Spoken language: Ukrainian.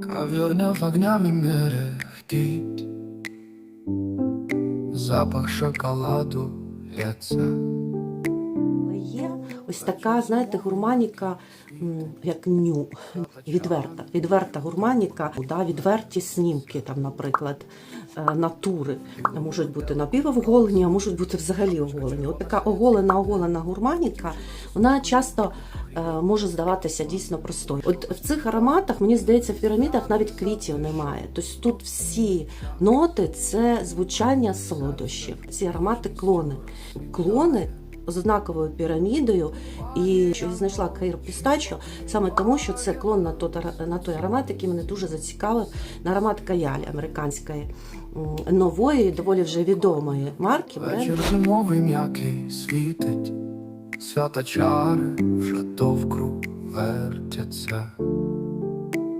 Каверня огнями мерехтит Запах шоколаду лється є ось така, знаєте, гурманіка, як ню, відверта. Відверта гурманіка, да, відверті снімки, там, наприклад, е, натури. Можуть бути напівоголені, а можуть бути взагалі оголені. От така оголена, оголена гурманіка, вона часто може здаватися дійсно простою. От в цих ароматах, мені здається, в пірамідах навіть квітів немає. Тобто тут всі ноти це звучання солодощів. Ці аромати клони. Клони з однаковою пірамідою, і що я знайшла Каїр Пістачо, саме тому, що це клон на той, на той аромат, який мене дуже зацікавив, на аромат Каялі американської нової, доволі вже відомої марки. Вечір зимовий м'який світить Свята чари вже довкруг вертяться